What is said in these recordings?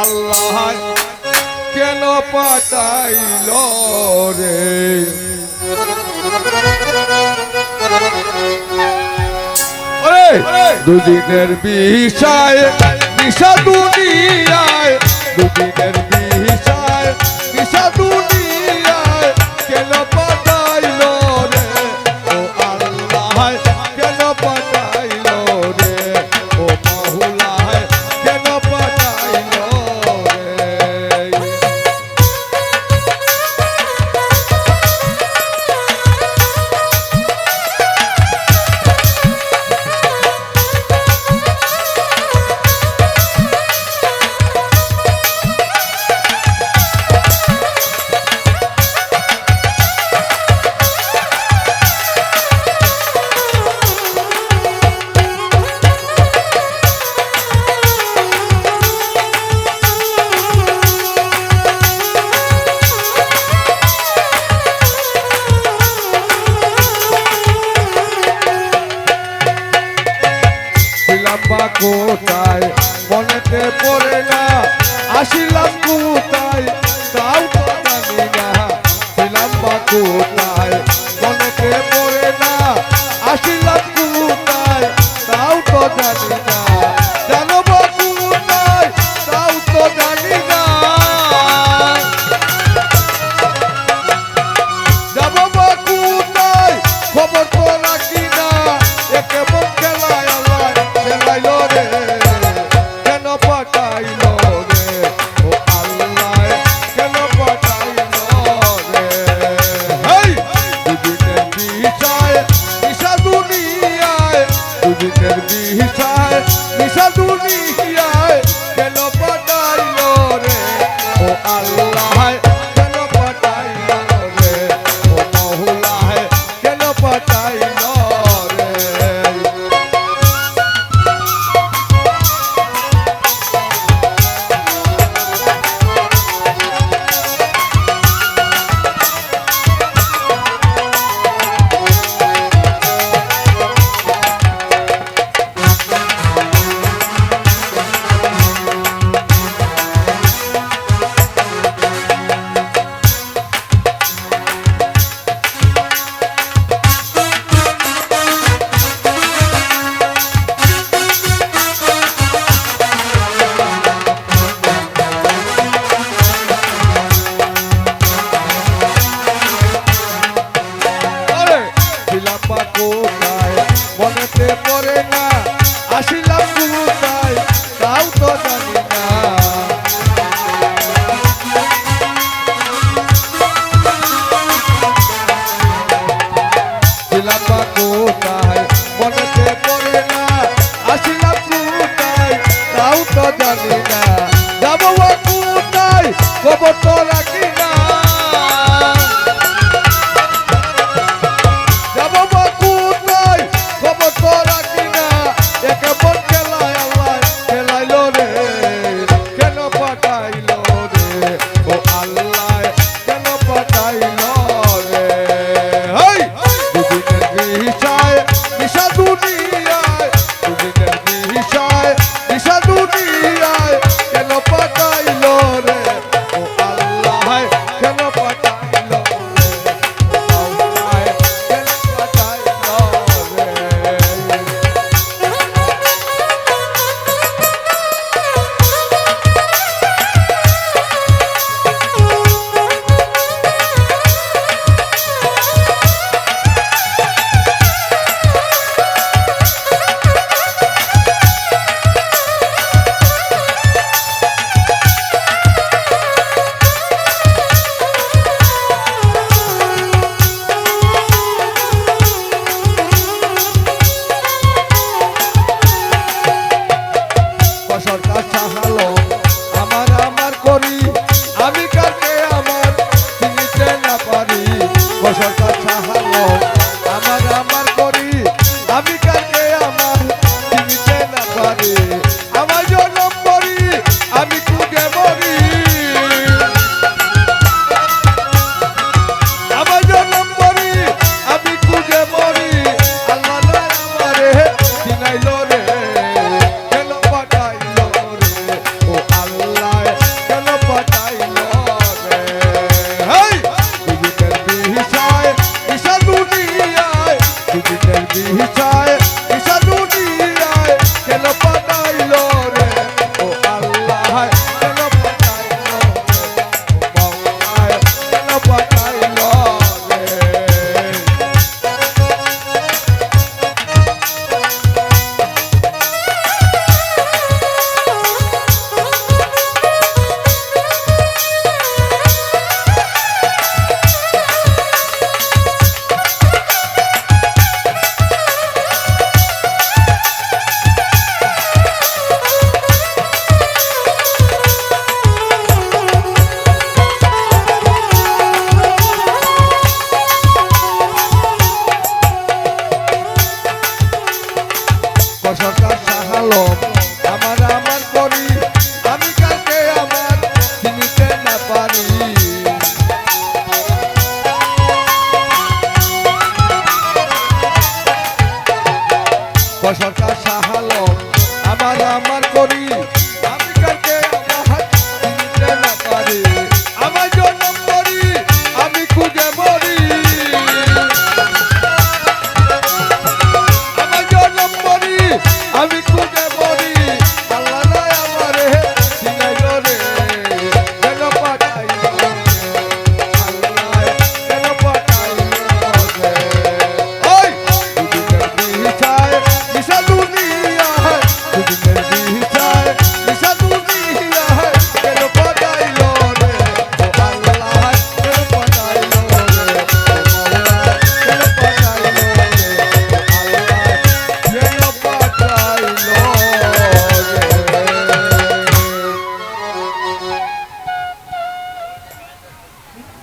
আল্লাহ কেন পাতাইল রে? দুদিনের বিষায় নিশা দুনিয়ায় দুদিনের বিষায় নিশা দুনিয়ায় কেন আসিলাম কুতা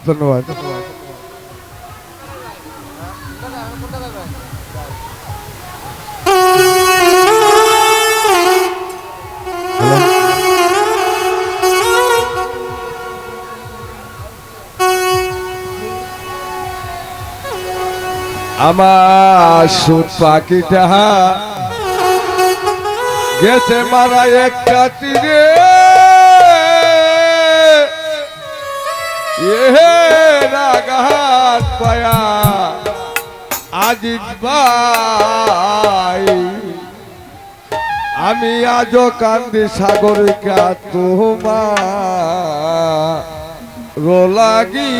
ধন্যবাদ। আমার সুর পাখিটা গেছে মারা একটা তীরে হাত পায়া। আজিজ ভাই আমি আজ কান্দি সাগর কা তোমা রোলা গিয়া